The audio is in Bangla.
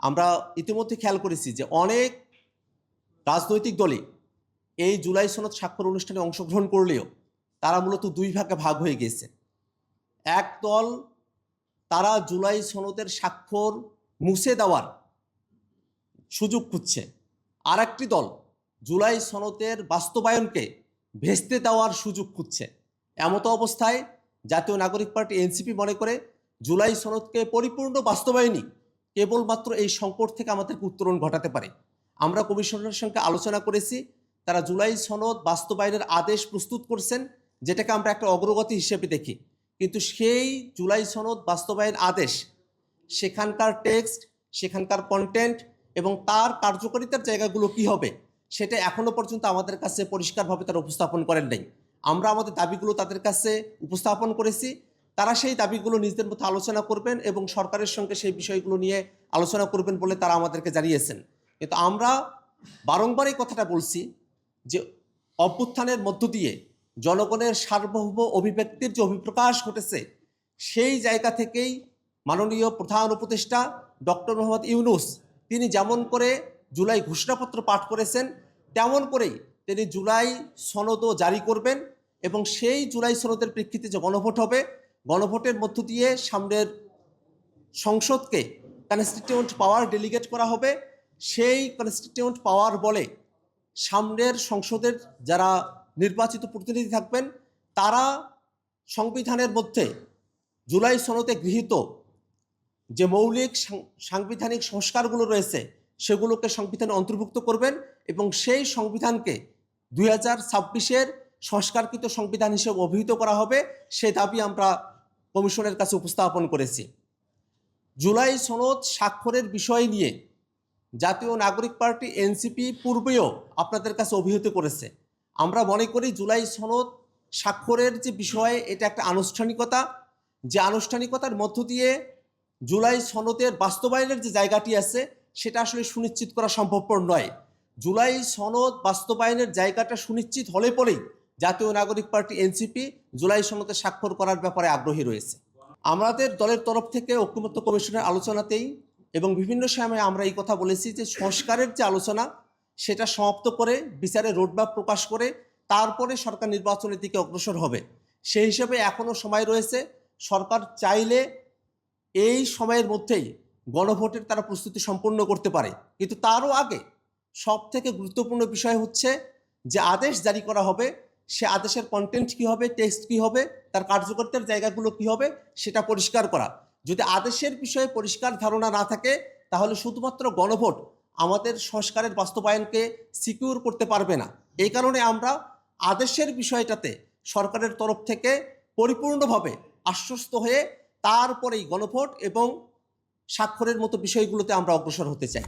আমরা ইতিমধ্যে খেয়াল করেছি যে অনেক রাজনৈতিক দলই এই জুলাই সনদ স্বাক্ষর অনুষ্ঠানে অংশগ্রহণ করলেও তারা মূলত দুই ভাগে ভাগ হয়ে গেছে এক দল তারা জুলাই সনদের স্বাক্ষর মুছে দেওয়ার সুযোগ খুঁজছে। আর একটি দল জুলাই সনদের বাস্তবায়নকে ভেস্তে দেওয়ার সুযোগ খুঁজছে। এমতো অবস্থায় জাতীয় নাগরিক পার্টি এনসিপি মনে করে জুলাই সনদকে পরিপূর্ণ বাস্তবায়নই কেবলমাত্র এই সংকট থেকে আমাদেরকে উত্তরণ ঘটাতে পারে। আমরা কমিশনের সঙ্গে আলোচনা করেছি, তারা জুলাই সনদ বাস্তবায়নের আদেশ প্রস্তুত করছেন, যেটাকে আমরা একটা অগ্রগতি হিসেবে দেখি। কিন্তু সেই জুলাই সনদ বাস্তবায়ন আদেশ, সেখানকার টেক্সট, সেখানকার কন্টেন্ট এবং তার কার্যকারিতার জায়গাগুলো কি হবে, সেটা এখনও পর্যন্ত আমাদের কাছে পরিষ্কারভাবে তারা উপস্থাপন করেন নাই। আমরা আমাদের দাবিগুলো তাদের কাছে উপস্থাপন করেছি তারা সেই দাবিগুলো নিজেদের মধ্যে আলোচনা করবেন এবং সরকারের সঙ্গে সেই বিষয়গুলো নিয়ে আলোচনা করবেন বলে তারা আমাদেরকে জানিয়েছেন। কিন্তু আমরা বারংবার এই কথাটা বলছি যে অভ্যুত্থানের মধ্য দিয়ে জনগণের সার্বভৌম অভিব্যক্তির যে অভিপ্রকাশ ঘটেছে, সেই জায়গা থেকেই মাননীয় প্রধান উপদেষ্টা ডক্টর মোহাম্মদ ইউনুস তিনি যেমন করে জুলাই ঘোষণাপত্র পাঠ করেছেন, তেমন করেই তিনি জুলাই সনদও জারি করবেন এবং সেই জুলাই সনদের প্রেক্ষিতে যে গণভোট হবে গণভোটের মধ্য দিয়ে সামনের সংসদকে কনস্টিটিউন্ট পাওয়ার ডেলিগেট করা হবে। সেই কনস্টিটিউন্ট পাওয়ার বলে সামনের সংসদের যারা নির্বাচিত প্রতিনিধি থাকবেন, তারা সংবিধানের মধ্যে জুলাই সনতে গৃহীত যে মৌলিক সাংবিধানিক সংস্কারগুলো রয়েছে, সেগুলোকে সংবিধানে অন্তর্ভুক্ত করবেন এবং সেই সংবিধানকে দুই হাজার ছাব্বিশের সংস্কারকৃত সংবিধান হিসেবে অভিহিত করা হবে। সে দাবি আমরা কমিশনের কাছে উপস্থাপন করেছে। জুলাই সনদ স্বাক্ষরের বিষয় নিয়ে জাতীয় নাগরিক পার্টি এনসিপি পূর্বেও আপনাদের কাছে অভিহিত করেছে। আমরা মনে করি জুলাই সনদ স্বাক্ষরের যে বিষয়ে, এটা একটা আনুষ্ঠানিকতা। যে আনুষ্ঠানিকতার মধ্য দিয়ে জুলাই সনদের বাস্তবায়নের যে জায়গাটি আছে, সেটা আসলে সুনিশ্চিত করা সম্ভবপর নয়। জুলাই সনদ বাস্তবায়নের জায়গাটা সুনিশ্চিত হলে পরেই জাতীয় নাগরিক পার্টি এনসিপি জুলাই সনদে স্বাক্ষর করার ব্যাপারে আগ্রহী রয়েছে। আমাদের দলের তরফ থেকে ঐক্যমত্য কমিশনের আলোচনাতেই এবং বিভিন্ন সময়ে আমরা এই কথা বলেছি যে সংস্কারের যে আলোচনা, সেটা সমাপ্ত করে বিচারে রোডম্যাপ প্রকাশ করে তারপরে সরকার নির্বাচনের দিকে অগ্রসর হবে। সেই হিসেবে এখনও সময় রয়েছে। সরকার চাইলে এই সময়ের মধ্যেই গণভোটের তারা প্রস্তুতি সম্পন্ন করতে পারে। কিন্তু তারও আগে সব থেকে গুরুত্বপূর্ণ বিষয় হচ্ছে যে আদেশ জারি করা হবে সে আদেশের কন্টেন্ট কি হবে টেক্সট কি হবে, তার কার্যকর্তার জায়গাগুলো কি হবে, সেটা পরিষ্কার করা। যদি আদেশের বিষয়ে পরিষ্কার ধারণা না থাকে, তাহলে শুধুমাত্র গণভোট আমাদের সংস্কারের বাস্তবায়নকে সিকিউর করতে পারবে না। এই কারণে আমরা আদেশের বিষয়টাতে সরকারের তরফ থেকে পরিপূর্ণভাবে আশ্বস্ত হয়ে তারপরেই গণভোট এবং স্বাক্ষরের মতো বিষয়গুলোতে আমরা অগ্রসর হতে চাই।